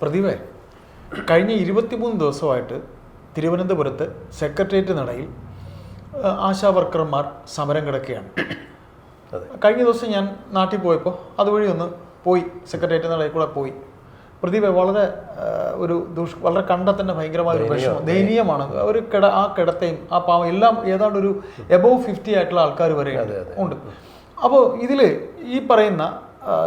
പ്രതിഭേ കഴിഞ്ഞ ഇരുപത്തിമൂന്ന് ദിവസമായിട്ട് തിരുവനന്തപുരത്ത് സെക്രട്ടേറിയറ്റ് നടയിൽ ആശാ വർക്കർമാർ സമരം കിടക്കുകയാണ്. കഴിഞ്ഞ ദിവസം ഞാൻ നാട്ടിൽ പോയപ്പോൾ അതുവഴി ഒന്ന് പോയി സെക്രട്ടേറിയറ്റ് നടയിൽ കൂടെ പോയി. പ്രതിഭ വളരെ ഒരു ദുഷ് വളരെ കണ്ട തന്നെ ഭയങ്കരമായ ഒരു വിഷമം. ദയനീയമാണ്. ഒരു കിട ആ കിടത്തെയും ആ പാവം എല്ലാം ഏതാണ്ട് ഒരു എബോവ് ഫിഫ്റ്റി ആയിട്ടുള്ള ആൾക്കാർ വരെ ഉണ്ട്. അപ്പോൾ ഇതിൽ ഈ പറയുന്ന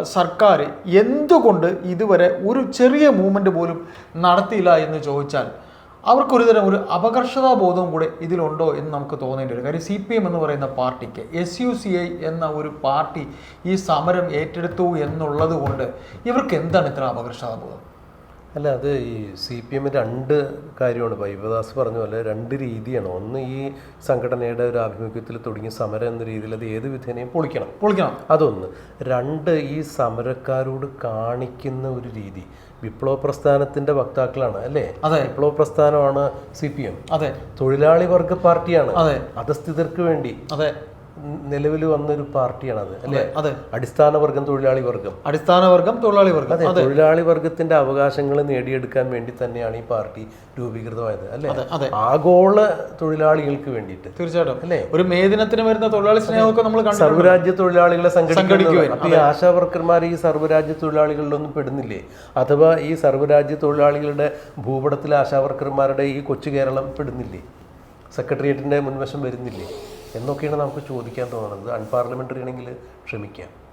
സർക്കാർ എന്തുകൊണ്ട് ഇതുവരെ ഒരു ചെറിയ മൂവ്മെന്റ് പോലും നടത്തിയില്ല എന്ന് ചോദിച്ചാൽ അവർക്കൊരുതരം ഒരു അപകർഷതാ ബോധവും കൂടെ ഇതിലുണ്ടോ എന്ന് നമുക്ക് തോന്നേണ്ടി വരും. കാര്യം സി പി എം എന്ന് പറയുന്ന പാർട്ടിക്ക് എസ് യു സി ഐ എന്ന ഒരു പാർട്ടി ഈ സമരം ഏറ്റെടുത്തു എന്നുള്ളത് കൊണ്ട് ഇവർക്ക് എന്താണ് ഇത്ര അപകർഷതാ ബോധം? അല്ല അത് ഈ സി പി എം രണ്ട് കാര്യമാണ്. ബൈബദാസ് പറഞ്ഞ പോലെ രണ്ട് രീതിയാണ്. ഒന്ന് ഈ സംഘടനയുടെ ഒരു ആഭിമുഖ്യത്തിൽ തുടങ്ങിയ സമരം എന്ന രീതിയിൽ അത് ഏത് വിധേനയും പൊളിക്കണം. പൊളിക്കണം. അതൊന്ന്. രണ്ട് ഈ സമരക്കാരോട് കാണിക്കുന്ന ഒരു രീതി. വിപ്ലവ പ്രസ്ഥാനത്തിന്റെ വക്താക്കളാണ് അല്ലേ? അതെ. വിപ്ലവ പ്രസ്ഥാനമാണ് സി പി എം. അതെ. തൊഴിലാളി വർഗ പാർട്ടിയാണ്. അതെ. അധസ്ഥിതർക്ക് വേണ്ടി. അതെ. നിലവിൽ വന്നൊരു പാർട്ടിയാണത് അല്ലേ? അതെ. അടിസ്ഥാന വർഗം തൊഴിലാളി വർഗം. അടിസ്ഥാന വർഗം തൊഴിലാളി വർഗം. അതെ തൊഴിലാളി വർഗത്തിന്റെ അവകാശങ്ങൾ നേടിയെടുക്കാൻ വേണ്ടി തന്നെയാണ് ഈ പാർട്ടി രൂപീകൃതമായത് അല്ലെ? ആഗോള തൊഴിലാളികൾക്ക് വേണ്ടിയിട്ട് തീർച്ചയായിട്ടും. അല്ലെ? ഒരു മേദിനത്തിന് വരുന്ന തൊഴിലാളി സ്നേഹമൊക്കെ നമ്മൾ സർവരാജ്യ തൊഴിലാളികളെ സംഘടിപ്പിക്കുക ഈ ആശാ വർക്കർമാർ ഈ സർവരാജ്യ തൊഴിലാളികളിലൊന്നും പെടുന്നില്ലേ? അഥവാ ഈ സർവരാജ്യ തൊഴിലാളികളുടെ ഭൂപടത്തിലെ ആശാ വർക്കർമാരുടെ ഈ കൊച്ചു കേരളം പെടുന്നില്ലേ? സെക്രട്ടേറിയറ്റിന്റെ മുൻവശം വരുന്നില്ലേ? എന്നൊക്കെയാണ് നമുക്ക് ചോദിക്കാൻ തോന്നുന്നത്. അൺപാർലമെന്ററി ആണെങ്കിൽ ക്ഷമിക്കാം.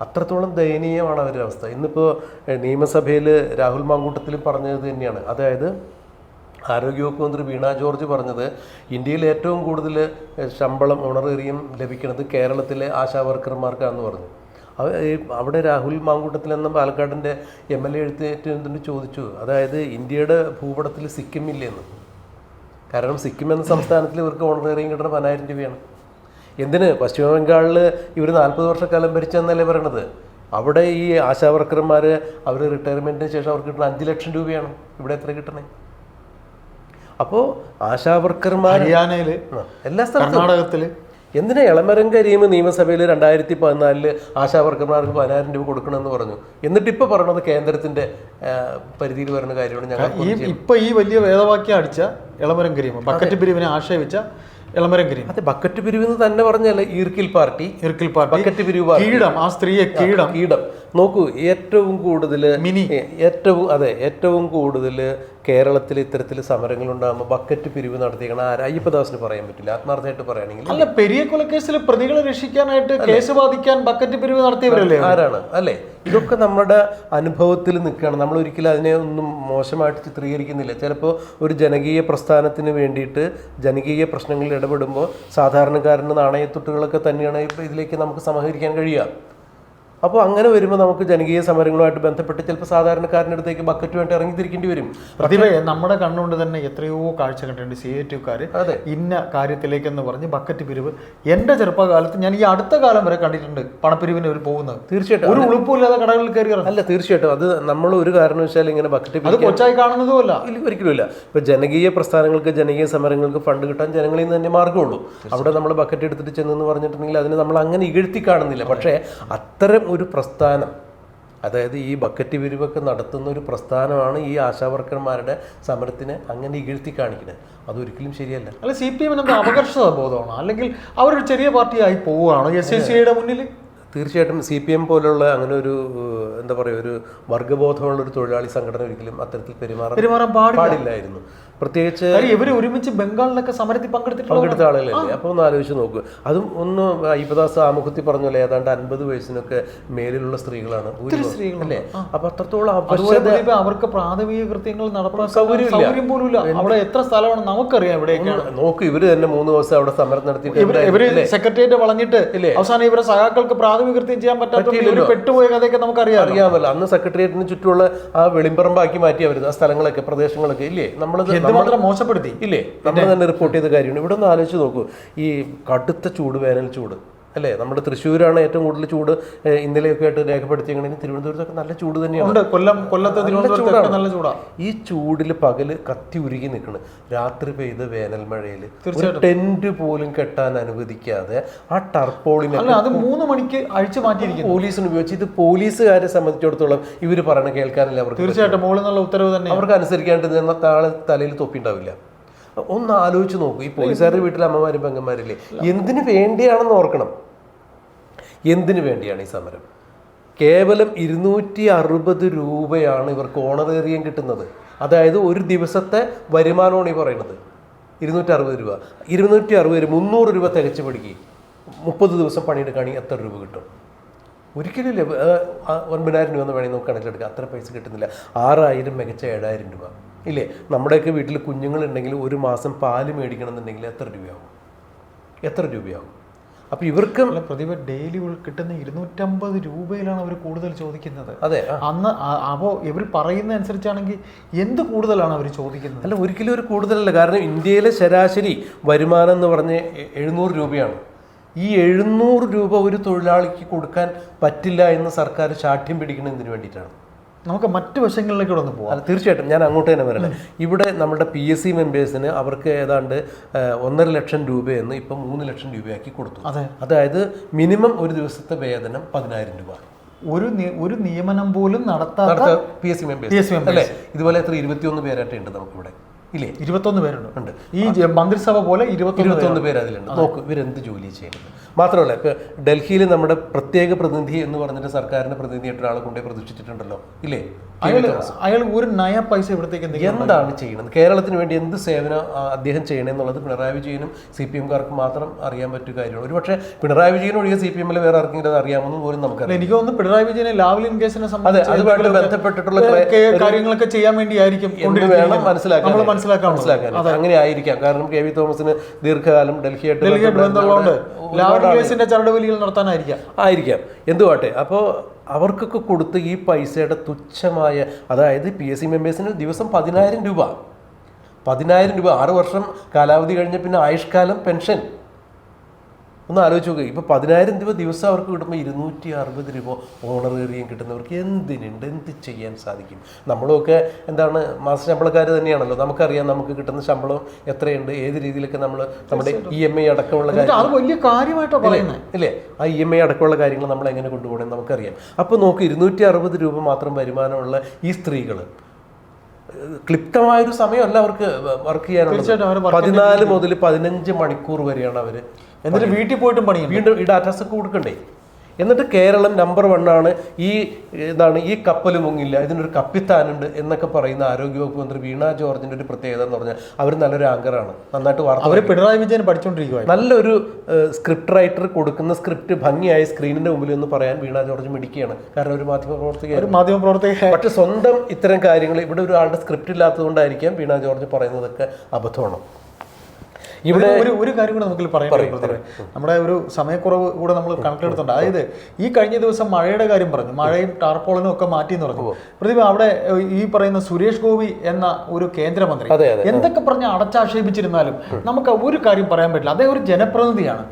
അത്രത്തോളം ദയനീയമാണ് അവരുടെ അവസ്ഥ. ഇന്നിപ്പോൾ നിയമസഭയിൽ രാഹുൽ മാങ്കൂട്ടത്തിൽ പറഞ്ഞത് തന്നെയാണ്. അതായത് ആരോഗ്യവകുപ്പ് മന്ത്രി വീണ ജോർജ് പറഞ്ഞത് ഇന്ത്യയിൽ ഏറ്റവും കൂടുതൽ ശമ്പളം ഓണറേറിയം ലഭിക്കുന്നത് കേരളത്തിലെ ആശാ വർക്കർമാർക്കാണെന്ന് പറഞ്ഞു. അവ- അവിടെ രാഹുൽ മാങ്കൂട്ടത്തിൽ എന്ന പാലക്കാടിന്റെ എം എൽ എ എഴുത്തേറ്റ് ചോദിച്ചു. അതായത് ഇന്ത്യയുടെ ഭൂപടത്തിൽ സിക്കിം ഇല്ലെന്ന്. കാരണം സിക്കിം എന്ന സംസ്ഥാനത്തിൽ ഇവർക്ക് ഓണറേറിയം കിട്ടുന്ന പതിനായിരം രൂപയാണ്. എന്തിന്? പശ്ചിമ ബംഗാളിൽ ഇവർ നാൽപ്പത് വർഷക്കാലം ഭരിച്ചെന്നല്ലേ പറയണത്? അവിടെ ഈ ആശാ വർക്കർമാർ അവർ റിട്ടയർമെന്റിന് ശേഷം അവർക്ക് കിട്ടുന്ന അഞ്ച് ലക്ഷം രൂപയാണ് ഇവിടെ എത്ര കിട്ടണേ? അപ്പോൾ ആശാ വർക്കർമാർ ഹരിയാനയിൽ എല്ലാ സ്ഥലത്തും. കർണാടകത്തിൽ. എന്തിനാ ഇളമരം കരീം നിയമസഭയിൽ രണ്ടായിരത്തി പതിനാലിൽ ആശാ വർക്കർമാർക്ക് പതിനായിരം രൂപ കൊടുക്കണമെന്ന് പറഞ്ഞു? എന്നിട്ട് ഇപ്പോൾ പറയണത് കേന്ദ്രത്തിന്റെ പരിധിയിൽ വരുന്ന കാര്യമാണ് ഞങ്ങൾ ഈ ഇപ്പൊ ഈ വലിയ വേദവാക്യം അടിച്ച ഇളമരം കരീം. ബക്കറ്റ് പിരിവിനെ ആക്ഷേപിച്ച ഇളമരം കരീം. അതെ ബക്കറ്റ് പിരിവ് എന്ന് തന്നെ പറഞ്ഞല്ലേ ഈർക്കിൽ പാർട്ടി. ഈർക്കിൽ പാർട്ടി. ബക്കറ്റ് പിരിവ് കീടം ആ സ്ത്രീയെ കീടം. കീടം. നോക്കൂ ഏറ്റവും കൂടുതൽ മിനി. ഏറ്റവും അതെ ഏറ്റവും കൂടുതൽ കേരളത്തിൽ ഇത്തരത്തിൽ സമരങ്ങൾ ഉണ്ടാകുമ്പോൾ ബക്കറ്റ് പിരിവ് നടത്തിയേക്കണം ആരാ? അയ്യപ്പദാസിന് പറയാൻ പറ്റില്ല. ആത്മാർത്ഥമായിട്ട് പറയുകയാണെങ്കിൽ അല്ല പെരിയ കൊലക്കേസിൽ പ്രതികളെ രക്ഷിക്കാനായിട്ട് കേസ് ബാധിക്കാൻ ബക്കറ്റ് പിരിവ് നടത്തിയവരല്ലേ? ആരാണ്? അല്ലേ? ഇതൊക്കെ നമ്മുടെ അനുഭവത്തിൽ നിൽക്കുകയാണ്. നമ്മൾ ഒരിക്കലും അതിനെ ഒന്നും മോശമായിട്ട് ചിത്രീകരിക്കുന്നില്ല. ചിലപ്പോൾ ഒരു ജനകീയ പ്രസ്ഥാനത്തിന് വേണ്ടിയിട്ട് ജനകീയ പ്രശ്നങ്ങളിൽ ഇടപെടുമ്പോൾ സാധാരണക്കാരന്റെ നാണയത്തുട്ടുകളൊക്കെ തന്നെയാണ് ഇപ്പോൾ ഇതിലേക്ക് നമുക്ക് സമാഹരിക്കാൻ കഴിയുക. അപ്പോൾ അങ്ങനെ വരുമ്പോൾ നമുക്ക് ജനകീയ സമരങ്ങളുമായിട്ട് ബന്ധപ്പെട്ട് ചിലപ്പോൾ സാധാരണക്കാരന്റെ അടുത്തേക്ക് ബക്കറ്റുമായിട്ട് ഇറങ്ങി തിരിക്കേണ്ടി വരും. പ്രതിഭയെ നമ്മുടെ കണ്ണുകൊണ്ട് തന്നെ എത്രയോ കാഴ്ച കണ്ടിട്ടുണ്ട് സി എ അതെ. ഇന്ന കാര്യത്തിലേക്കെന്ന് പറഞ്ഞ് ബക്കറ്റ് പിരിവ്. എന്റെ ചെറുപ്പകാലത്ത് ഞാൻ ഈ അടുത്ത കാലം വരെ കണ്ടിട്ടുണ്ട് പണപ്പിരിവിന് അവർ പോകുന്നത്. തീർച്ചയായിട്ടും. ഒരു ഉളുപ്പില്ലാതെ കടകളിൽ കയറി അല്ല തീർച്ചയായിട്ടും. അത് നമ്മൾ ഒരു കാരണം വെച്ചാൽ ഇങ്ങനെ ബക്കറ്റ് അത് കൊച്ചായി കാണുന്നതുമല്ല. ഇല്ല, ഒരിക്കലും ഇല്ല ഇപ്പൊ ജനകീയ പ്രസ്ഥാനങ്ങൾക്ക് ജനകീയ സമരങ്ങൾക്ക് ഫണ്ട് കിട്ടാൻ ജനങ്ങളിൽ നിന്ന് തന്നെ മാർഗമുള്ളൂ. അവിടെ നമ്മൾ ബക്കറ്റ് എടുത്തിട്ട് ചെന്നെന്ന് പറഞ്ഞിട്ടുണ്ടെങ്കിൽ അതിന് നമ്മൾ അങ്ങനെ ഇകഴ്ത്തി കാണുന്നില്ല. പക്ഷേ അത്തരം ഒരു പ്രസ്ഥാനം. അതായത് ഈ ബക്കറ്റ് പിരിവൊക്കെ നടത്തുന്ന ഒരു പ്രസ്ഥാനമാണ് ഈ ആശാവർക്കർമാരുടെ സമരത്തിനെ അങ്ങനെ ഇകഴ്ത്തി കാണിക്കുന്നത്. അതൊരിക്കലും ശരിയല്ല. അല്ല സി പി എമ്മിന് അപകർഷത ബോധമാണോ. അല്ലെങ്കിൽ അവരൊരു ചെറിയ പാർട്ടിയായി പോവുകയാണോ എസ് എസ് സിയുടെ മുന്നിൽ? തീർച്ചയായിട്ടും സി പി എം പോലുള്ള അങ്ങനെ ഒരു എന്താ പറയുക ഒരു വർഗബോധമുള്ള ഒരു തൊഴിലാളി സംഘടന ഒരിക്കലും അത്തരത്തിൽ പെരുമാറാൻ പെരുമാറാൻ പാടില്ലായിരുന്നു. പ്രത്യേകിച്ച് ഇവർ ഒരുമിച്ച് ബംഗാളിലൊക്കെ സമരത്തിൽ പങ്കെടുത്തിട്ടുള്ള പങ്കെടുത്ത ആളുകളല്ലേ അപ്പോൾ ഒന്ന് ആലോചിച്ച് നോക്കുക അതും ഒന്ന് അയ്യപ്പദാസ് ആമുഖത്തിൽ പറഞ്ഞല്ലേ ഏതാണ്ട് അൻപത് വയസ്സിനൊക്കെ മേലിലുള്ള സ്ത്രീകളാണ് സ്ത്രീകളല്ലേ അപ്പൊ അത്രത്തോളം അവർക്ക് പ്രാഥമിക കൃത്യങ്ങൾ നടപ്പാൻ. സൗകര്യം പോലും ഇല്ല അവിടെ എത്ര സ്ഥലമാണ് നമുക്കറിയാം ഇവിടെ നോക്ക് ഇവർ തന്നെ മൂന്ന് ദിവസം അവിടെ സമരം നടത്തിയിട്ട് ഇവർ സെക്രട്ടേറിയറ്റ് വളഞ്ഞിട്ട്? അവസാനം ഇവരെ സഹാക്കൾക്ക് പ്രാഥമിക കൃത്യം ചെയ്യാൻ പറ്റാത്ത പെട്ടുപോയ കഥയൊക്കെ നമുക്കറിയാം അറിയാമല്ലോ. അന്ന് സെക്രട്ടേറിയറ്റിന് ചുറ്റുമുള്ള ആ വെളിമ്പറമ്പാക്കി മാറ്റി അവർ ആ സ്ഥലങ്ങളൊക്കെ പ്രദേശങ്ങളൊക്കെ ഇല്ലേ? നമ്മളത് എന്തുമാത്രം മോശപ്പെടുത്തി ഇല്ലേ? നമ്മൾ തന്നെ റിപ്പോർട്ട് ചെയ്ത കാര്യമാണ്. ഇവിടെ ഒന്ന് ആലോചിച്ച് നോക്കൂ. ഈ കടുത്ത ചൂട് വേനൽ ചൂട്. അല്ലേ? നമ്മുടെ തൃശ്ശൂരാണ് ഏറ്റവും കൂടുതൽ ചൂട് ഇന്നലെയൊക്കെ ആയിട്ട് രേഖപ്പെടുത്തിയെങ്കിൽ തിരുവനന്തപുരത്തൊക്കെ നല്ല ചൂട് തന്നെയാണ്. കൊല്ലം കൊല്ലത്ത് തിരുവനന്തപുരത്തൊക്കെ ചൂടാണ്. നല്ല ചൂടാ. ഈ ചൂടിൽ പകൽ കത്തി ഉരുകി നിൽക്കണ്. രാത്രി പെയ്ത വേനൽ മഴയിൽ ടെന്റ് പോലും കെട്ടാൻ അനുവദിക്കാതെ ആ ടർപ്പോളിനെ അത് മൂന്ന് മണിക്ക് അഴിച്ചു മാറ്റിയിരിക്കും പോലീസിന് ഉപയോഗിച്ച് ഇത് പോലീസുകാരെ സംബന്ധിച്ചിടത്തോളം ഇവർ പറയണ കേൾക്കാനില്ല അവർക്ക് തീർച്ചയായിട്ടും. മുകളിൽ നിന്നുള്ള ഉത്തരവ് തന്നെ. അവർക്ക് അനുസരിക്കാണ്ട് താളെ തലയിൽ തൊപ്പിണ്ടാവില്ല. ഒന്ന് ആലോചിച്ച് നോക്കൂ. ഈ പോലീസുകാരുടെ വീട്ടിലെ അമ്മമാരും പെങ്ങന്മാരില്ലേ? എന്തിനു വേണ്ടിയാണെന്ന് ഓർക്കണം. എന്തിനു വേണ്ടിയാണ് ഈ സമരം? കേവലം ഇരുന്നൂറ്റി അറുപത് രൂപയാണ് ഇവർക്ക് ഓണറേറിയം കിട്ടുന്നത്. അതായത് ഒരു ദിവസത്തെ വരുമാനമാണ് ഈ പറയുന്നത്. ഇരുന്നൂറ്റി അറുപത് രൂപ. ഇരുന്നൂറ്റി അറുപത് രൂപ മുന്നൂറ് രൂപ തികച്ച് പിടിക്കുക മുപ്പത് ദിവസം പണിയെടുക്കുകയാണെങ്കിൽ എത്ര രൂപ കിട്ടും? ഒരിക്കലും ഇല്ല ഒൻപതിനായിരം രൂപ എന്ന് വേണമെങ്കിൽ നമുക്ക് കണക്കിലെടുക്കാം. അത്ര പൈസ കിട്ടുന്നില്ല. ആറായിരം മികച്ച ഏഴായിരം രൂപ. ഇല്ലേ? നമ്മുടെയൊക്കെ വീട്ടിൽ കുഞ്ഞുങ്ങളുണ്ടെങ്കിൽ ഒരു മാസം പാൽ മേടിക്കണം എന്നുണ്ടെങ്കിൽ എത്ര രൂപയാവും? എത്ര രൂപയാവും? അപ്പോൾ ഇവർക്കും പ്രതിഭ ഡെയിലി കിട്ടുന്ന ഇരുന്നൂറ്റമ്പത് രൂപയിലാണ് അവർ കൂടുതൽ ചോദിക്കുന്നത്. അതെ അന്ന് അപ്പോ ഇവർ പറയുന്ന അനുസരിച്ചാണെങ്കിൽ എന്ത് കൂടുതലാണ് അവർ ചോദിക്കുന്നത്? അല്ല ഒരിക്കലും ഒരു കൂടുതലല്ല. കാരണം ഇന്ത്യയിലെ ശരാശരി വരുമാനം എന്ന് പറഞ്ഞ് എഴുന്നൂറ് രൂപയാണ്. ഈ എഴുന്നൂറ് രൂപ ഒരു തൊഴിലാളിക്ക് കൊടുക്കാൻ പറ്റില്ല എന്ന് സർക്കാർ ശാഠ്യം പിടിക്കുന്നതിന് വേണ്ടിയിട്ടാണ്. നമുക്ക് മറ്റു വശങ്ങളിലേക്ക് ഒന്ന് പോകാം തീർച്ചയായിട്ടും ഞാൻ അങ്ങോട്ട് തന്നെ വരട്ടെ. ഇവിടെ നമ്മുടെ പി എസ് സി മെമ്പേഴ്സിന് അവർക്ക് ഏതാണ്ട് ഒന്നര ലക്ഷം രൂപയെന്ന് ഇപ്പം മൂന്ന് ലക്ഷം രൂപയാക്കി കൊടുത്തു. അതെ. അതായത് മിനിമം ഒരു ദിവസത്തെ വേതനം പതിനായിരം രൂപ. ഒരു ഒരു നിയമനം പോലും നടത്താത്ത പി എസ് സി മെമ്പേഴ്സ്. അല്ലേ? ഇതുപോലെ എത്ര? ഇരുപത്തിയൊന്ന് പേരായിട്ടുണ്ട് നമുക്കിവിടെ. ഇല്ലേ? ഇരുപത്തൊന്ന് പേരുണ്ട്. ഉണ്ട്. ഈ മന്ത്രിസഭ പോലെ ഇരുപത്തൊന്ന് പേര് അതിലുണ്ട്. നോക്ക് ഇവരെന്ത് ജോലി ചെയ്യുന്നത്? മാത്രമല്ല ഇപ്പൊ ഡൽഹിയിൽ നമ്മുടെ പ്രത്യേക പ്രതിനിധി എന്ന് പറഞ്ഞിട്ട് സർക്കാരിന്റെ പ്രതിനിധിയായിട്ട് ഒരാളെ കൊണ്ടേ പ്രതിഷ്ഠിച്ചിട്ടുണ്ടല്ലോ ഇല്ലേ? അയാൾ അയാൾ ഒരു നയ പൈസ ഇവിടത്തേക്ക് എന്താണ് ചെയ്യുന്നത്? കേരളത്തിന് വേണ്ടി എന്ത് സേവനം അദ്ദേഹം ചെയ്യണമെന്നുള്ളത് പിണറായി വിജയനും സി പി എംകാർക്ക് മാത്രം അറിയാൻ പറ്റിയ കാര്യമാണ്. ഒരുപക്ഷെ പിണറായി വിജയൻ ഒഴികെ സി പി എമ്മിൽ വേറെ ആർക്കെങ്കിലും അത് അറിയാമെന്ന് പോലും നമുക്കറിയാം എനിക്ക് തോന്നുന്നു പിണറായി വിജയനെ ലാവ്ലിൻ കേസിനെ സംബന്ധിച്ച് അതുമായിട്ട് ബന്ധപ്പെട്ടിട്ടുള്ള കാര്യങ്ങളൊക്കെ ചെയ്യാൻ വേണ്ടിയായിരിക്കും വേണം മനസ്സിലാക്കാൻ മനസ്സിലാക്കാൻ മനസ്സിലാക്കാൻ അങ്ങനെ ആയിരിക്കാം കാരണം കെ വി തോമസിന് ദീർഘകാലം ഡൽഹി ഡൽഹിയായിട്ട് ബന്ധമുള്ളതുകൊണ്ട് ബന്ധപ്പെട്ട് ലാവ്ലിൻ കേസിന്റെ ചരടുവലികൾ നടത്താനായിരിക്കാം. ആയിരിക്കാം. എന്തുവാട്ടെ? അപ്പോൾ അവർക്കൊക്കെ കൊടുത്ത് ഈ പൈസയുടെ തുച്ഛമായ അതായത് പി എസ് സി മെമ്പേഴ്സിന് ദിവസം പതിനായിരം രൂപ. പതിനായിരം രൂപ. ആറ് വർഷം കാലാവധി കഴിഞ്ഞ പിന്നെ ആയുഷ്കാലം പെൻഷൻ. ഒന്ന് ആലോചിച്ച് നോക്കുക ഇപ്പോൾ പതിനായിരം രൂപ ദിവസം അവർക്ക് കിട്ടുമ്പോൾ ഇരുന്നൂറ്റി അറുപത് രൂപ ഓണറേറിയം കിട്ടുന്നവർക്ക് എന്തിനുണ്ട്? എന്ത് ചെയ്യാൻ സാധിക്കും? നമ്മളൊക്കെ എന്താണ് മാസ ശമ്പളക്കാർ തന്നെയാണല്ലോ. നമുക്കറിയാം നമുക്ക് കിട്ടുന്ന ശമ്പളം എത്രയുണ്ട്. ഏത് രീതിയിലൊക്കെ നമ്മൾ നമ്മുടെ ഇ എം ഐ അടക്കമുള്ള കാര്യം വലിയ കാര്യമായിട്ടാണ് പറയുന്നത് ഇല്ലേ? ആ ഇ എം ഐ അടക്കമുള്ള കാര്യങ്ങൾ നമ്മൾ എങ്ങനെ കൊണ്ടുപോകണമെന്ന് നമുക്കറിയാം. അപ്പോൾ നോക്ക് ഇരുന്നൂറ്റി അറുപത് രൂപ മാത്രം വരുമാനമുള്ള ഈ സ്ത്രീകൾ ക്ലിപ്തമായൊരു സമയമല്ല അവർക്ക് വർക്ക് ചെയ്യാനുള്ളത്. പതിനാല് മുതൽ പതിനഞ്ച് മണിക്കൂർ വരെയാണ് അവർ എന്നിട്ട് വീട്ടിൽ പോയിട്ടും പണി വീണ്ടും ഈ ഡാറ്റാസ് ഒക്കെ കൊടുക്കണ്ടേ? എന്നിട്ട് കേരളം നമ്പർ വൺ ആണ്. ഈ എന്താണ് ഈ കപ്പൽ മുങ്ങില്ല. ഇതിനൊരു കപ്പിത്താനുണ്ട് എന്നൊക്കെ പറയുന്ന ആരോഗ്യവകുപ്പ് മന്ത്രി വീണ ജോർജിന്റെ ഒരു പ്രത്യേകത എന്ന് പറഞ്ഞാൽ അവർ നല്ലൊരു ആങ്കറാണ് നന്നായിട്ട് വാർത്ത അവർ പിണറായി വിജയൻ പഠിച്ചുകൊണ്ടിരിക്കുക നല്ലൊരു സ്ക്രിപ്റ്റ് റൈറ്റർ കൊടുക്കുന്ന സ്ക്രിപ്റ്റ് ഭംഗിയായി സ്ക്രീനിന്റെ മുമ്പിൽ എന്ന് പറയാൻ വീണ ജോർജ് മിടിക്കുകയാണ് കാരണം ഒരു മാധ്യമ പ്രവർത്തക ഒരു മാധ്യമ പ്രവർത്തക പക്ഷെ സ്വന്തം ഇത്തരം കാര്യങ്ങൾ ഇവിടെ ഒരാളുടെ സ്ക്രിപ്റ്റ് ഇല്ലാത്തതുകൊണ്ടായിരിക്കാം വീണ ജോർജ് പറയുന്നതൊക്കെ അബദ്ധമാണ്? ഇവിടെ ഒരു ഒരു കാര്യം കൂടെ നമുക്ക് പ്രതിഭ നമ്മുടെ ഒരു സമയക്കുറവ് കൂടെ നമ്മൾ കണക്കിലെടുത്തുണ്ട് അതായത് ഈ കഴിഞ്ഞ ദിവസം മഴയുടെ കാര്യം പറഞ്ഞു. മഴയും ടാർപോളിനും ഒക്കെ മാറ്റി എന്ന് പറഞ്ഞു പ്രതിഭ അവിടെ ഈ പറയുന്ന സുരേഷ് ഗോപി എന്ന ഒരു കേന്ദ്രമന്ത്രി. എന്തൊക്കെ പറഞ്ഞ് അടച്ചാക്ഷേപിച്ചിരുന്നാലും നമുക്ക് ഒരു കാര്യം പറയാൻ പറ്റില്ല. അദ്ദേഹം ഒരു ജനപ്രതിനിധിയാണ്.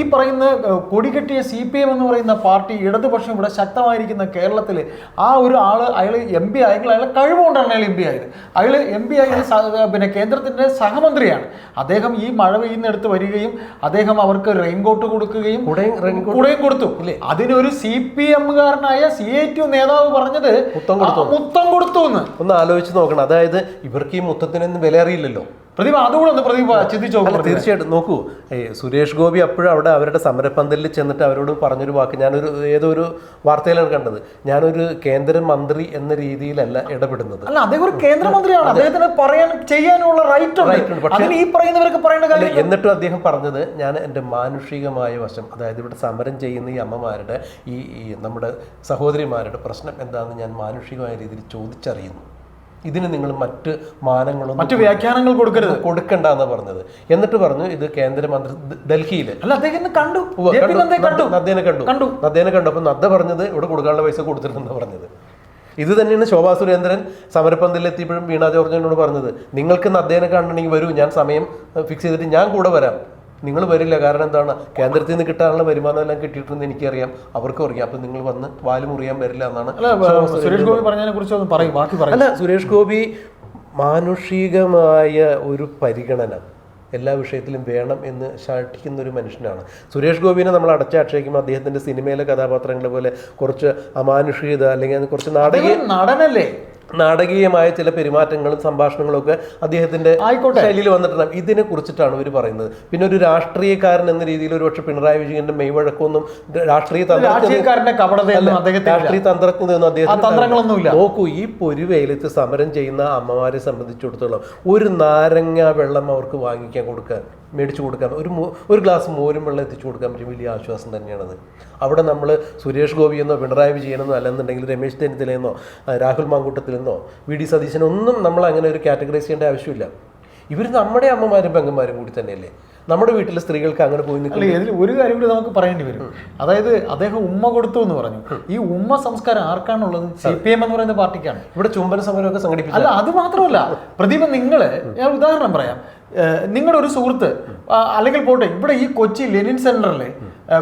ഈ പറയുന്ന കൊടികെട്ടിയ സി പി എം എന്ന് പറയുന്ന പാർട്ടി ഇടതുപക്ഷം ഇവിടെ ശക്തമായിരിക്കുന്ന കേരളത്തിൽ ആ ഒരു ആൾ അയാൾ എം പി ആയെങ്കിൽ അയാളെ കഴിവുകൊണ്ടാണ് അയാൾ എം പി ആയത്. അയാൾ എം പി ആയത് പിന്നെ കേന്ദ്രത്തിന്റെ സഹമന്ത്രിയാണ്. അദ്ദേഹം ഈ മഴ പെയ്യുന്നിടത്ത് വരികയും അദ്ദേഹം അവർക്ക് റെയിൻകോട്ട് കൊടുക്കുകയും കുടയും കൊടുത്തു. അതിനൊരു സി പി എമ്മുകാരനായ സി ഐ ടി നേതാവ് പറഞ്ഞത് മുത്തം കൊടുത്തു. മുത്തം കൊടുത്തു എന്ന്. ഒന്ന് ആലോചിച്ച് നോക്കണം. അതായത് ഇവർക്ക് ഈ മുത്തത്തിനൊന്നും വില അറിയില്ലല്ലോ പ്രതിഭ അതുകൂടെ ഒന്ന് പ്രദീപ് ചിന്തിച്ചു അല്ല തീർച്ചയായിട്ടും നോക്കൂ. സുരേഷ് ഗോപി അപ്പോഴും അവിടെ അവരുടെ സമരപന്തലിൽ ചെന്നിട്ട് അവരോട് പറഞ്ഞൊരു വാക്ക്. ഞാനൊരു ഏതോ ഒരു വാർത്തയിലാണ് കണ്ടത്. ഞാനൊരു കേന്ദ്രമന്ത്രി എന്ന രീതിയിലല്ല ഇടപെടുന്നത്. അല്ല അദ്ദേഹം ഒരു കേന്ദ്രമന്ത്രിയാണ് അദ്ദേഹത്തിന് പറയാൻ ചെയ്യാനുള്ള റൈറ്റ് റൈറ്റ് ഈ പറയുന്നവർക്ക് പറയേണ്ട കാര്യം എന്നിട്ടും അദ്ദേഹം പറഞ്ഞത് ഞാൻ എന്റെ മാനുഷികമായ വശം അതായത് ഇവിടെ സമരം ചെയ്യുന്ന ഈ അമ്മമാരുടെ ഈ നമ്മുടെ സഹോദരിമാരുടെ പ്രശ്നം എന്താണെന്ന് ഞാൻ മാനുഷികമായ രീതിയിൽ ചോദിച്ചറിയുന്നു. ഇതിന് നിങ്ങൾ മറ്റ് മാനങ്ങളും മറ്റ് വ്യാഖ്യാനങ്ങൾ കൊടുക്കരുത്. കൊടുക്കണ്ട എന്ന് പറഞ്ഞത്. എന്നിട്ട് പറഞ്ഞു ഇത് കേന്ദ്രമന്ത്രി അല്ല അദ്ദേഹം ഇന്ന് കണ്ടു. നദ്ദേനെ കണ്ടു. കണ്ടു. നദ്ദേനെ കണ്ടു അപ്പൊ നദ്ദ പറഞ്ഞത് ഇവിടെ കൊടുക്കാനുള്ള പൈസ കൊടുത്തിട്ടുണ്ടെന്ന് പറഞ്ഞത്. ഇത് തന്നെയാണ് ശോഭാ സുരേന്ദ്രൻ സമരപ്പന്തലിൽ എത്തിയപ്പോഴും വീണ ജോർജിനോട് പറഞ്ഞത്. നിങ്ങൾക്ക് നദ്ദേനെ കാണണമെങ്കിൽ വരൂ ഞാൻ സമയം ഫിക്സ് ചെയ്തിട്ട് ഞാൻ കൂടെ വരാം. നിങ്ങൾ വരില്ല. കാരണം എന്താണ്? കേന്ദ്രത്തിൽ നിന്ന് കിട്ടാനുള്ള വരുമാനം എല്ലാം കിട്ടിയിട്ടുണ്ട് എനിക്കറിയാം. അവർക്കും അറിയാം. അപ്പൊ നിങ്ങൾ വന്ന് വാൽ മുറിയാൻ വരില്ല എന്നാണ് അല്ല സുരേഷ് ഗോപി പറഞ്ഞതിനെ കുറിച്ച് ഒന്ന് പറയും ബാക്കി അല്ല സുരേഷ് ഗോപി മാനുഷികമായ ഒരു പരിഗണന എല്ലാ വിഷയത്തിലും വേണം എന്ന് ശാഠിക്കുന്ന ഒരു മനുഷ്യനാണ്. സുരേഷ് ഗോപിനെ നമ്മൾ അടച്ച അടച്ചാക്ഷേപിക്കുമ്പോൾ അദ്ദേഹത്തിന്റെ സിനിമയിലെ കഥാപാത്രങ്ങളെ പോലെ കുറച്ച് അമാനുഷികത അല്ലെങ്കിൽ കുറച്ച് നാടകീയ നടനല്ലേ? നാടകീയമായ ചില പെരുമാറ്റങ്ങളും സംഭാഷണങ്ങളും ഒക്കെ അദ്ദേഹത്തിന്റെ. ശൈലിയിൽ വന്നിട്ടുണ്ടാകും ഇതിനെ കുറിച്ചിട്ടാണ് ഇവർ പറയുന്നത്. പിന്നെ ഒരു രാഷ്ട്രീയക്കാരൻ എന്ന രീതിയിൽ ഒരു പക്ഷെ പിണറായി വിജയന്റെ മെയ്വഴക്കൊന്നും രാഷ്ട്രീയ രാഷ്ട്രീയ തന്ത്രജ്ഞതയൊന്നും അദ്ദേഹം നോക്കൂ ഈ പൊരുവേലത്ത് സമരം ചെയ്യുന്ന അമ്മമാരെ സംബന്ധിച്ചിടത്തോളം ഒരു നാരങ്ങ വെള്ളം അവർക്ക് വാങ്ങിക്കാൻ കൊടുക്കാൻ മേടിച്ചു കൊടുക്കാൻ. ഒരു ഒരു ഗ്ലാസ് മോരും വെള്ളം എത്തിച്ചു കൊടുക്കാൻ പറ്റും. വലിയ ആശ്വാസം തന്നെയാണത്. അവിടെ നമ്മൾ സുരേഷ് ഗോപിയെന്നോ പിണറായി വിജയനെന്നോ അല്ലെന്നുണ്ടെങ്കിൽ രമേശ് ചെന്നിത്തലയെന്നോ രാഹുൽ മാങ്കൂട്ടത്തിലെന്നോ വി ഡി സതീശനൊന്നും നമ്മൾ അങ്ങനെ ഒരു കാറ്റഗറൈസ് ചെയ്യേണ്ട ആവശ്യമില്ല. ഇവർ നമ്മുടെ അമ്മമാരും പെങ്ങന്മാരും കൂടി തന്നെയല്ലേ? നമ്മുടെ വീട്ടിലെ സ്ത്രീകൾക്ക് അങ്ങനെ പോയി നിൽക്കില്ല ഇതിൽ ഒരു കാര്യം കൂടി നമുക്ക് പറയേണ്ടി വരും. അതായത് അദ്ദേഹം ഉമ്മ കൊടുത്തു എന്ന് പറഞ്ഞു. ഈ ഉമ്മ സംസ്കാരം ആർക്കാണുള്ളത്? സി പി എം എന്ന് പറയുന്ന പാർട്ടിക്കാണ്. ഇവിടെ ചുംബന സമരമൊക്കെ സംഘടിപ്പിച്ചു അല്ല അത് മാത്രമല്ല. പ്രദീപ് നിങ്ങൾ ഞാൻ ഉദാഹരണം പറയാം. നിങ്ങളുടെ ഒരു സുഹൃത്ത് അല്ലെങ്കിൽ പോട്ടെ ഇവിടെ ഈ കൊച്ചി ലെനിൻ സെന്ററിൽ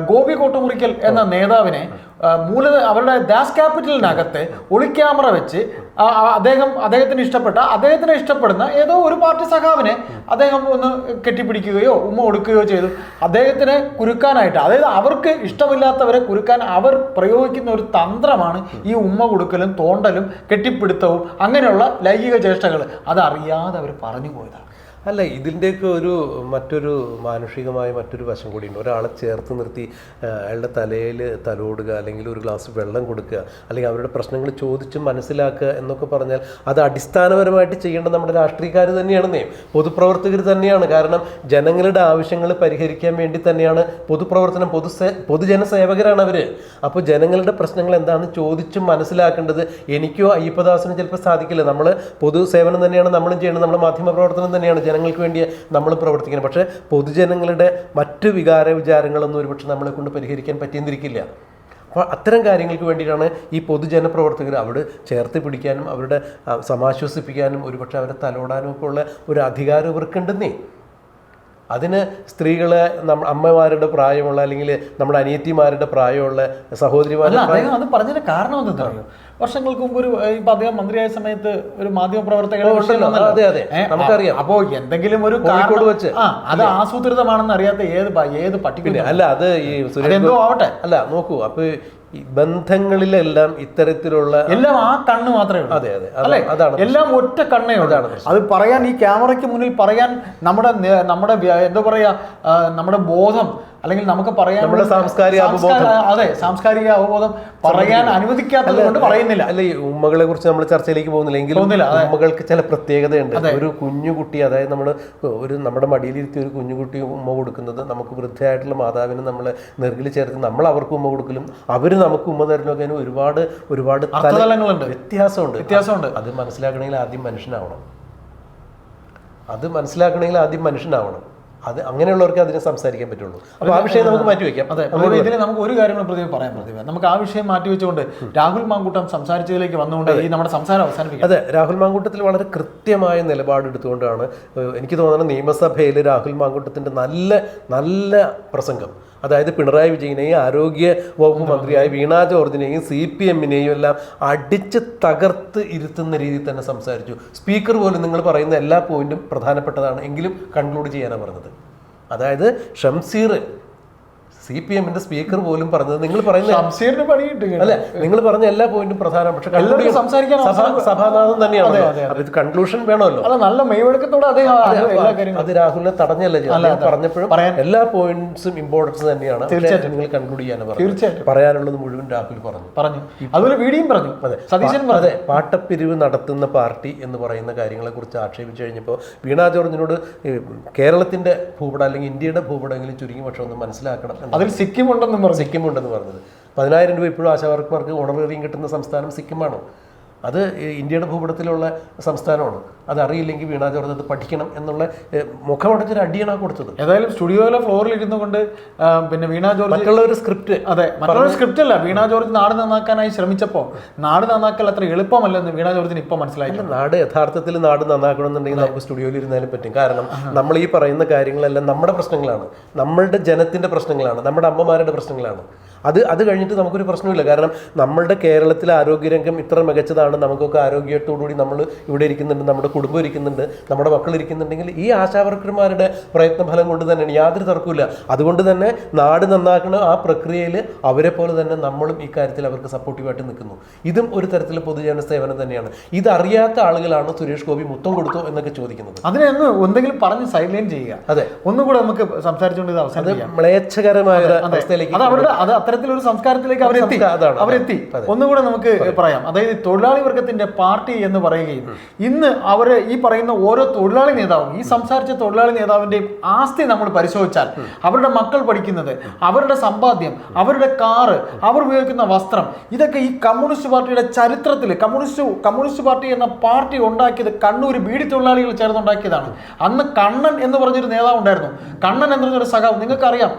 ഗോപി കോട്ടുമുറിക്കൽ എന്ന നേതാവിനെ മൂല അവരുടെ ദാസ് ക്യാപിറ്റലിനകത്ത് ഒളിക്യാമറ വെച്ച് അദ്ദേഹം അദ്ദേഹത്തിന് ഇഷ്ടപ്പെട്ട അദ്ദേഹത്തിന് ഇഷ്ടപ്പെടുന്ന ഏതോ ഒരു പാർട്ടി സഖാവിനെ അദ്ദേഹം ഒന്ന് കെട്ടിപ്പിടിക്കുകയോ ഉമ്മ കൊടുക്കുകയോ ചെയ്തു. അദ്ദേഹത്തിനെ കുരുക്കാനായിട്ട് അതായത് അവർക്ക് ഇഷ്ടമില്ലാത്തവരെ കുരുക്കാൻ അവർ പ്രയോഗിക്കുന്ന ഒരു തന്ത്രമാണ് ഈ ഉമ്മ കൊടുക്കലും തോണ്ടലും കെട്ടിപ്പിടുത്തവും അങ്ങനെയുള്ള ലൈംഗിക ചേഷ്ടകൾ അതറിയാതെ അവർ പറഞ്ഞു പോയതാണ്. അല്ല ഇതിന്റെയൊക്കെ ഒരു മറ്റൊരു മാനുഷികമായ മറ്റൊരു വശം കൂടിയുണ്ട്. ഒരാളെ ചേർത്ത് നിർത്തി അയാളുടെ തലയിൽ തലോടുക അല്ലെങ്കിൽ ഒരു ഗ്ലാസ് വെള്ളം കൊടുക്കുക അല്ലെങ്കിൽ അവരുടെ പ്രശ്നങ്ങൾ ചോദിച്ച് മനസ്സിലാക്കുക എന്നൊക്കെ പറഞ്ഞാൽ അത് അടിസ്ഥാനപരമായിട്ട് ചെയ്യേണ്ട നമ്മുടെ രാഷ്ട്രീയക്കാർ തന്നെയാണെന്നേ പൊതുപ്രവർത്തകർ തന്നെയാണ്. കാരണം ജനങ്ങളുടെ ആവശ്യങ്ങൾ പരിഹരിക്കാൻ വേണ്ടി തന്നെയാണ് പൊതുപ്രവർത്തനം പൊതു പൊതുജനസേവകരാണ് അവർ അപ്പോൾ ജനങ്ങളുടെ പ്രശ്നങ്ങൾ എന്താണെന്ന് ചോദിച്ച് മനസ്സിലാക്കേണ്ടത് എനിക്കോ അയ്യപ്പദാസിനും ചിലപ്പോൾ സാധിക്കില്ല. നമ്മൾ പൊതുസേവനം തന്നെയാണ് നമ്മളും ചെയ്യേണ്ടത്. നമ്മൾ മാധ്യമ പ്രവർത്തനം തന്നെയാണ് ജനങ്ങൾക്ക് വേണ്ടി നമ്മൾ പ്രവർത്തിക്കുന്നത് പക്ഷേ പൊതുജനങ്ങളുടെ മറ്റു വികാര വിചാരങ്ങളൊന്നും ഒരുപക്ഷെ നമ്മളെ കൊണ്ട് പരിഹരിക്കാൻ പറ്റിയെന്നിരിക്കില്ല. അപ്പോൾ അത്തരം കാര്യങ്ങൾക്ക് വേണ്ടിയിട്ടാണ് ഈ പൊതുജന പ്രവർത്തകർ അവിടെ ചേർത്ത് പിടിക്കാനും അവരുടെ സമാശ്വസിപ്പിക്കാനും ഒരുപക്ഷെ അവരെ തലോടാനും ഒക്കെ ഉള്ള ഒരു അധികാരം ഇവർക്കുണ്ടെന്നേ. അതിന് സ്ത്രീകൾ അമ്മമാരുടെ പ്രായമുള്ള അല്ലെങ്കിൽ നമ്മുടെ അനിയത്തിമാരുടെ പ്രായമുള്ള സഹോദരിമാരുടെ അദ്ദേഹം അത് പറഞ്ഞതിന് കാരണം എന്താ പറയുക വർഷങ്ങൾക്ക് മുമ്പ് ഒരു ഇപ്പൊ അദ്ദേഹം മന്ത്രിയായ സമയത്ത് ഒരു മാധ്യമ പ്രവർത്തകർ ഓ, വിഷയം ഉണ്ടല്ലോ. വന്നല്ലോ. അതെ, അതെ. നമുക്കറിയാം. അപ്പോ എന്തെങ്കിലും ഒരു കോഴിക്കോട് വെച്ച്. അത് ആസൂത്രിതമാണെന്ന് അറിയാത്ത ഏത് ഏത് പട്ടിക അല്ല അത് ഈ അതെന്തോ ആവട്ടെ അല്ല നോക്കൂ അപ്പൊ ഈ ബന്ധങ്ങളിലെല്ലാം ഇത്തരത്തിലുള്ള എല്ലാം ആ കണ്ണ് മാത്രമേ ഉള്ളൂ. അതെ അതെ. അല്ലെ? അതാണ് അതാണ് എല്ലാം ഒറ്റ കണ്ണേ ഉള്ളതാണ് അത് പറയാൻ ഈ ക്യാമറയ്ക്ക് മുന്നിൽ പറയാൻ നമ്മുടെ നമ്മുടെ എന്താ പറയാ നമ്മുടെ ബോധം അല്ലെങ്കിൽ നമുക്ക് പറയാൻ നമ്മുടെ സാംസ്കാരിക അവബോധം. അതെ സാംസ്കാരിക അവബോധം പറയാൻ അനുവദിക്കാത്തത് കൊണ്ട് പറയുന്നില്ല. അല്ല ഈ ഉമ്മകളെ കുറിച്ച് നമ്മൾ ചർച്ചയിലേക്ക് പോകുന്നില്ല. എങ്കിലും ഉമ്മകൾക്ക് ചില പ്രത്യേകതയുണ്ട്. ഒരു കുഞ്ഞുകുട്ടി അതായത് നമ്മൾ ഒരു നമ്മുടെ മടിയിലിരുത്തി ഒരു കുഞ്ഞുകുട്ടി ഉമ്മ കൊടുക്കുന്നത് നമുക്ക് വൃദ്ധയായിട്ടുള്ള മാതാവിനെ നമ്മൾ നെറുകിൽ ചേർത്ത് നമ്മൾ അവർക്ക് ഉമ്മ കൊടുക്കലും അവർ നമുക്ക് ഉമ്മ തരലൊക്കെ അതിന് ഒരുപാട് ഒരുപാട് തലങ്ങളുണ്ട് വ്യത്യാസമുണ്ട്. വ്യത്യാസമുണ്ട്. അത് മനസ്സിലാക്കണമെങ്കിൽ ആദ്യം മനുഷ്യനാവണം. അത് മനസ്സിലാക്കണമെങ്കിൽ ആദ്യം മനുഷ്യനാവണം. അത് അങ്ങനെയുള്ളവർക്ക് അതിനെ സംസാരിക്കാൻ പറ്റുള്ളൂ. അപ്പോൾ ആ വിഷയം നമുക്ക് മാറ്റി വെക്കാം. അതെ ഇതിൽ നമുക്ക് ഒരു കാര്യം പ്രതിഭ പറയാം പ്രതിഭ നമുക്ക് ആ വിഷയം മാറ്റി വെച്ചുകൊണ്ട് രാഹുൽ മാങ്കൂട്ടം സംസാരിച്ചതിലേക്ക് വന്നുകൊണ്ട് ഈ നമ്മുടെ സംസാരം അവസാനിപ്പിക്കാം. അതെ രാഹുൽ മാങ്കൂട്ടത്തിൽ വളരെ കൃത്യമായ നിലപാടെടുത്തുകൊണ്ടാണ് എനിക്ക് തോന്നുന്നത് നിയമസഭയിൽ രാഹുൽ മാങ്കൂട്ടത്തിന്റെ നല്ല നല്ല പ്രസംഗം. അതായത് പിണറായി വിജയനെയും ആരോഗ്യ വകുപ്പ് മന്ത്രിയായ വീണ ജോർജിനെയും സി പി എമ്മിനെയും എല്ലാം അടിച്ച് തകർത്ത് ഇരുത്തുന്ന രീതിയിൽ തന്നെ സംസാരിച്ചു. സ്പീക്കർ പോലും നിങ്ങൾ പറയുന്ന എല്ലാ പോയിന്റും പ്രധാനപ്പെട്ടതാണ്. എങ്കിലും കൺക്ലൂഡ് ചെയ്യാനാണ് പറഞ്ഞത്. അതായത് ഷംസീർ സി പി എമ്മിന്റെ സ്പീക്കർ പോലും പറഞ്ഞത് നിങ്ങൾ പറയുന്ന അല്ല? നിങ്ങൾ പറഞ്ഞ എല്ലാ പോയിന്റും പ്രധാനം. പക്ഷെ സഭാനാഥം തന്നെയാണ്. അപ്പൊ ഇത് കൺക്ലൂഷൻ വേണമല്ലോ. അല്ല നല്ല മെയ്വഴക്കത്തോടെ അദ്ദേഹം അത് രാഹുലിനെ തടഞ്ഞല്ല. പറഞ്ഞപ്പോഴും എല്ലാ പോയിന്റ്സും ഇമ്പോർട്ടൻസ് തന്നെയാണ്. തീർച്ചയായിട്ടും. നിങ്ങൾ കൺക്ലൂഡ് ചെയ്യാനാണ് പറഞ്ഞു തീർച്ചയായിട്ടും. പറയാനുള്ളത് മുഴുവൻ രാഹുൽ പറഞ്ഞു. പറഞ്ഞു. അതുപോലെ വീടിയും പറഞ്ഞു. അതെ. സതീശൻ പറഞ്ഞു. അതെ പാട്ടപ്പിരിവ് നടത്തുന്ന പാർട്ടി എന്ന് പറയുന്ന കാര്യങ്ങളെ കുറിച്ച് ആക്ഷേപിച്ചു കഴിഞ്ഞപ്പോൾ വീണാ ജോർജിനോട് കേരളത്തിന്റെ ഭൂപടം അല്ലെങ്കിൽ ഇന്ത്യയുടെ ഭൂപടമെങ്കിലും ചുരുങ്ങി പക്ഷെ ഒന്ന് മനസ്സിലാക്കണം അതിൽ സിക്കിം ഉണ്ടെന്നും പറഞ്ഞു. സിക്കിം ഉണ്ടെന്ന് പറഞ്ഞത്. പതിനായിരം രൂപ ഇപ്പോഴും ആശാവർക്കർക്ക് ഓണറേറിയം കിട്ടുന്ന സംസ്ഥാനം സിക്കിമാണ്? അത് ഇന്ത്യയുടെ ഭൂപടത്തിലുള്ള സംസ്ഥാനമാണ്. അത് അറിയില്ലെങ്കിൽ വീണാ ജോർജ് അത് പഠിക്കണം എന്നുള്ള മുഖമടച്ചൊരു അടിയാണ് കൊടുത്തത്. ഏതായാലും സ്റ്റുഡിയോയിലെ ഫ്ലോറിൽ ഇരുന്നു കൊണ്ട് പിന്നെ വീണാ ജോർജ് മറ്റുള്ള ഒരു സ്ക്രിപ്റ്റ് അതെ മറ്റുള്ള സ്ക്രിപ്റ്റ് അല്ല വീണാ ജോർജ് നാട് നന്നാക്കാനായി ശ്രമിച്ചപ്പോൾ നാട് നന്നാക്കൽ അത്ര എളുപ്പമല്ലെന്ന് വീണാ ജോർജിന് ഇപ്പം മനസ്സിലായി നാട് യഥാർത്ഥത്തിൽ നാട് നന്നാക്കണമെന്നുണ്ടെങ്കിൽ നമുക്ക് സ്റ്റുഡിയോയിൽ ഇരുന്നാലും പറ്റും. കാരണം നമ്മൾ ഈ പറയുന്ന കാര്യങ്ങളെല്ലാം നമ്മുടെ പ്രശ്നങ്ങളാണ്. നമ്മളുടെ ജനത്തിന്റെ പ്രശ്നങ്ങളാണ്. നമ്മുടെ അമ്മമാരുടെ പ്രശ്നങ്ങളാണ്. അത് അത് കഴിഞ്ഞിട്ട് നമുക്കൊരു പ്രശ്നമില്ല. കാരണം നമ്മളുടെ കേരളത്തിലെ ആരോഗ്യരംഗം ഇത്ര മികച്ചതാണ്. നമുക്കൊക്കെ ആരോഗ്യത്തോടുകൂടി നമ്മൾ ഇവിടെ ഇരിക്കുന്നുണ്ട് നമ്മുടെ കുടുംബം ഇരിക്കുന്നുണ്ട് നമ്മുടെ മക്കൾ ഇരിക്കുന്നുണ്ടെങ്കിൽ ഈ ആശാവർക്കർമാരുടെ പ്രയത്നഫലം കൊണ്ട് തന്നെയാണ് യാതൊരു തർക്കമില്ല അതുകൊണ്ട് തന്നെ നാട് നന്നാക്കുന്ന ആ പ്രക്രിയയിൽ അവരെ പോലെ തന്നെ നമ്മളും ഈ കാര്യത്തിൽ അവർക്ക് സപ്പോർട്ടീവായിട്ട് നിൽക്കുന്നു. ഇതും ഒരു തരത്തിൽ പൊതുജന സേവനം തന്നെയാണ്. ഇതറിയാത്ത ആളുകളാണ് സുരേഷ് ഗോപി മുത്തം കൊടുത്തു എന്നൊക്കെ ചോദിക്കുന്നത്. അതിനെ ഒന്ന് എന്തെങ്കിലും പറഞ്ഞ് സൈലൈൻ ചെയ്യുക. അതെ. ഒന്നും കൂടെ നമുക്ക് സംസാരിച്ചുകൊണ്ട് അവസാനം മ്ലേച്ഛകരമായ അവസ്ഥയിലേക്ക് അത് അവരുടെ അത് അത്തരത്തിലൊരു സംസ്കാരത്തിലേക്ക് അവരെത്തി. അവരെത്തി. ഒന്നുകൂടെ നമുക്ക് പറയാം. അതായത് തൊഴിലാളി വർഗത്തിന്റെ പാർട്ടി എന്ന് പറയുകയും ഇന്ന് അവർ ഈ പറയുന്ന ഓരോ തൊഴിലാളി നേതാവും ഈ സംസാരിച്ച തൊഴിലാളി നേതാവിന്റെയും ആസ്തി നമ്മൾ പരിശോധിച്ചാൽ അവരുടെ മക്കൾ പഠിക്കുന്നത് അവരുടെ സമ്പാദ്യം അവരുടെ കാറ് അവർ ഉപയോഗിക്കുന്ന വസ്ത്രം ഇതൊക്കെ ഈ കമ്മ്യൂണിസ്റ്റ് പാർട്ടിയുടെ ചരിത്രത്തിൽ കമ്മ്യൂണിസ്റ്റ് കമ്മ്യൂണിസ്റ്റ് പാർട്ടി എന്ന പാർട്ടി ഉണ്ടാക്കിയത് കണ്ണൂർ ബീഡി തൊഴിലാളികൾ ചേർന്നുണ്ടാക്കിയതാണ് അന്ന് കണ്ണൻ എന്ന് പറഞ്ഞൊരു നേതാവ് ഉണ്ടായിരുന്നു കണ്ണൻ എന്ന് പറഞ്ഞൊരു സഖാവ് നിങ്ങൾക്കറിയാം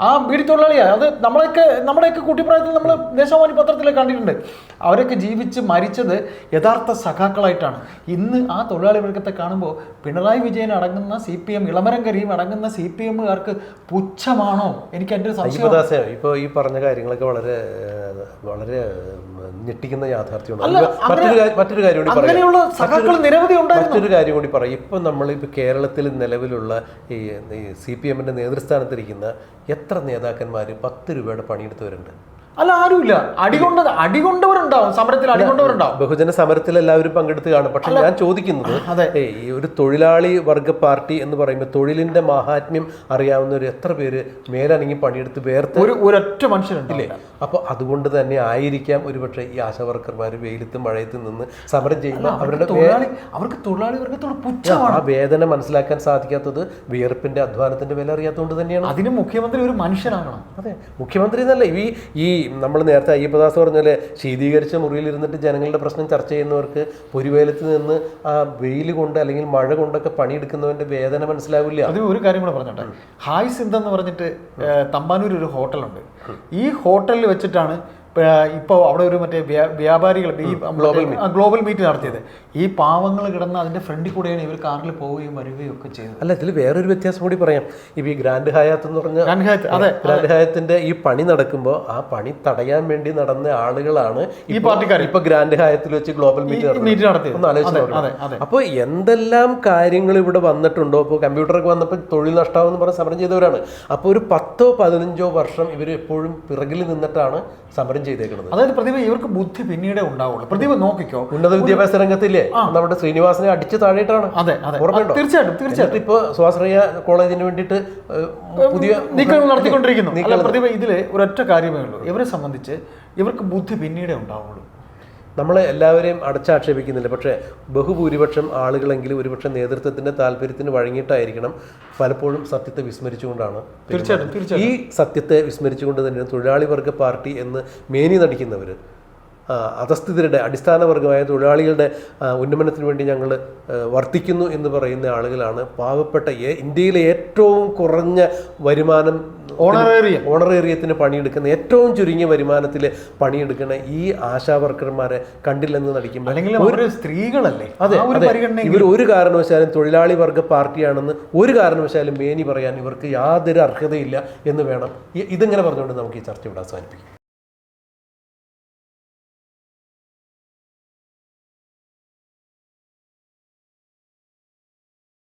ആ, ബീഡി തൊഴിലാളിയാണ് അത് നമ്മളെയൊക്കെ നമ്മുടെയൊക്കെ കുട്ടിപ്രായത്തിൽ നമ്മൾ ദേശാഭിമാനി പത്രത്തിലൊക്കെ കണ്ടിട്ടുണ്ട്. അവരൊക്കെ ജീവിച്ച് മരിച്ചത് യഥാർത്ഥ സഖാക്കളായിട്ടാണ്. ഇന്ന് ആ തൊഴിലാളി വർഗത്തെ കാണുമ്പോൾ പിണറായി വിജയൻ അടങ്ങുന്ന സി പി എം ഇളമരം അടങ്ങുന്ന സി പി എമ്മുകാർക്ക് പുച്ഛമാണോ? എനിക്ക് എന്റെ ഒരു സംശയം. ഇപ്പോൾ ഈ പറഞ്ഞ കാര്യങ്ങളൊക്കെ വളരെ വളരെ ഞെട്ടിക്കുന്ന യാഥാർത്ഥ്യമാണ്. മറ്റൊരു കാര്യം- മറ്റൊരു കാര്യം കൂടി പറയാം. മറ്റൊരു കാര്യം കൂടി പറയും. ഇപ്പം നമ്മൾ ഇപ്പോൾ കേരളത്തിൽ നിലവിലുള്ള ഈ സി പി എമ്മിന്റെ നേതൃസ്ഥാനത്തിരിക്കുന്ന എത്ര നേതാക്കന്മാർ പത്ത് രൂപയുടെ പണിയെടുത്തവരുണ്ട് അല്ല ആരുമില്ല. അടികൊണ്ടത് അടികൊണ്ടവരുണ്ടാവും സമരത്തിൽ അടികൊണ്ടവരുണ്ടാവും ബഹുജന സമരത്തിൽ എല്ലാവരും പങ്കെടുത്ത് കാണും. പക്ഷെ ഞാൻ ചോദിക്കുന്നത് അതെ. ഈ ഒരു തൊഴിലാളി വർഗ പാർട്ടി എന്ന് പറയുമ്പോൾ തൊഴിലിന്റെ മഹാത്മ്യം അറിയാവുന്ന ഒരു എത്ര പേര് മേലനങ്ങി പണിയെടുത്ത് വേർത്ത് ഒരു ഒരൊറ്റ മനുഷ്യരുണ്ടല്ലേ അപ്പോൾ അതുകൊണ്ട് തന്നെ ആയിരിക്കാം ഒരുപക്ഷെ ഈ ആശാവർക്കർമാർ വെയിലത്ത് മഴയത്ത് നിന്ന് സമരം ചെയ്യുന്ന അവരുടെ തൊഴിലാളി അവർക്ക് തൊഴിലാളി വർഗത്തോട് പുച്ഛമാണ്. ആ വേദന മനസ്സിലാക്കാൻ സാധിക്കാത്തത് വിയർപ്പിന്റെ അധ്വാനത്തിന്റെ വില അറിയാത്തതുകൊണ്ട് തന്നെയാണ്. അതിന് മുഖ്യമന്ത്രി ഒരു മനുഷ്യനാകണം. അതെ മുഖ്യമന്ത്രി എന്നല്ല ഈ ഈ നമ്മൾ നേരത്തെ അയ്യപ്പദാസ് പറഞ്ഞ പോലെ ശീതീകരിച്ച മുറിയിൽ ഇരുന്നിട്ട് ജനങ്ങളുടെ പ്രശ്നം ചർച്ച ചെയ്യുന്നവർക്ക് പൊരുവേലത്ത് നിന്ന് ആ വെയിൽ കൊണ്ട് അല്ലെങ്കിൽ മഴ കൊണ്ടൊക്കെ പണിയെടുക്കുന്നവന്റെ വേദന മനസ്സിലാവില്ല. അത് ഒരു കാര്യം കൂടെ പറഞ്ഞോട്ടെ. ഹായ് സിന്ധ എന്ന് പറഞ്ഞിട്ട് തമ്പാനൂർ ഒരു ഹോട്ടലുണ്ട്. ഈ ഹോട്ടലിൽ വെച്ചിട്ടാണ് ഇപ്പോൾ അവിടെ ഒരു മറ്റേ വ്യാ- വ്യാപാരികൾ ഈ ഗ്ലോബൽ മീറ്റ് നടത്തിയത്. ഈ പാവങ്ങൾ കിടന്ന അതിന്റെ ഫ്രണ്ടിൽ കൂടെയാണ് ഇവർ കാറിൽ പോവുകയും വരികയും ഒക്കെ ചെയ്തത്. അല്ല ഇതിൽ വേറൊരു വ്യത്യാസം കൂടി പറയാം. ഇപ്പം ഈ ഗ്രാൻഡ് ഹയാത്ത് എന്ന് പറഞ്ഞ ഹയാത്ത് അതെ ഗ്രാൻഡ് ഹയാത്തിന്റെ ഈ പണി നടക്കുമ്പോൾ ആ പണി തടയാൻ വേണ്ടി നടന്ന ആളുകളാണ് ഈ പാർട്ടിക്കാർ ഇപ്പൊ ഗ്രാൻഡ് ഹയാത്തിൽ വെച്ച് ഗ്ലോബൽ മീറ്റ് മീറ്റ് നടത്തിയത്. ഒന്ന് ആലോചിച്ച് അപ്പോൾ എന്തെല്ലാം കാര്യങ്ങൾ ഇവിടെ വന്നിട്ടുണ്ടോ? ഇപ്പോൾ കമ്പ്യൂട്ടറൊക്കെ വന്നപ്പോൾ തൊഴിൽ നഷ്ടമാവെന്ന് പറഞ്ഞ് സമരം ചെയ്തവരാണ്. അപ്പോൾ ഒരു പത്തോ പതിനഞ്ചോ വർഷം ഇവർ എപ്പോഴും പിറകിൽ നിന്നിട്ടാണ് സമരം ചെയ്തേക്കുന്നത്. അതായത് പ്രതിഭ ഇവർക്ക് ബുദ്ധി പിന്നീടേ ഉണ്ടാവുള്ളൂ. പ്രതിഭ നോക്കിക്കോ. ഉന്നത വിദ്യാഭ്യാസ രംഗത്തില്ലേ? നമ്മുടെ ശ്രീനിവാസനെ അടിച്ച് താഴെയിട്ടാണ്. അതെ അതെ? തീർച്ചയായിട്ടും തീർച്ചയായിട്ടും. ഇപ്പൊ സ്വാശ്രയ കോളേജിന് വേണ്ടിയിട്ട് പുതിയ നീക്കങ്ങൾ നടത്തിക്കൊണ്ടിരിക്കുന്നു. പ്രതിഭ ഇതിൽ ഒരൊറ്റ കാര്യമേ ഉള്ളൂ. ഇവരെ സംബന്ധിച്ച് ഇവർക്ക് ബുദ്ധി പിന്നീടേ ഉണ്ടാവുള്ളൂ. നമ്മളെ എല്ലാവരെയും അടച്ചാക്ഷേപിക്കുന്നില്ല. പക്ഷേ ബഹുഭൂരിപക്ഷം ആളുകളെങ്കിലും ഒരുപക്ഷെ നേതൃത്വത്തിന്റെ താല്പര്യത്തിന് വഴങ്ങിയിട്ടായിരിക്കണം പലപ്പോഴും സത്യത്തെ വിസ്മരിച്ചുകൊണ്ടാണ് തീർച്ചയായിട്ടും ഈ സത്യത്തെ വിസ്മരിച്ചുകൊണ്ട് തന്നെയാണ് തൊഴിലാളി വർഗ പാർട്ടി എന്ന് മേനി നടിക്കുന്നവർ അധസ്ഥിതരുടെ അടിസ്ഥാന വർഗമായ തൊഴിലാളികളുടെ ഉന്നമനത്തിന് വേണ്ടി ഞങ്ങൾ വർത്തിക്കുന്നു എന്ന് പറയുന്ന ആളുകളാണ് പാവപ്പെട്ട ഇന്ത്യയിലെ ഏറ്റവും കുറഞ്ഞ വരുമാനം ഓണറേറിയ ഓണറേറിയത്തിന് പണിയെടുക്കുന്ന ഏറ്റവും ചുരുങ്ങിയ വരുമാനത്തിൽ പണിയെടുക്കുന്ന ഈ ആശാ വർക്കർമാരെ കണ്ടില്ലെന്ന് നടിക്കുമ്പോൾ അല്ലെങ്കിൽ ഒരു സ്ത്രീകളല്ലേ? അതെ ഇവർ ഒരു കാരണവശാലും തൊഴിലാളി വർഗ പാർട്ടിയാണെന്ന് ഒരു കാരണവശാലും മേനി പറയാൻ ഇവർക്ക് യാതൊരു അർഹതയില്ല എന്ന് വേണം. ഇതിങ്ങനെ പറഞ്ഞുകൊണ്ട് നമുക്ക് ഈ ചർച്ച ഇവിടെ അവസാനിപ്പിക്കും.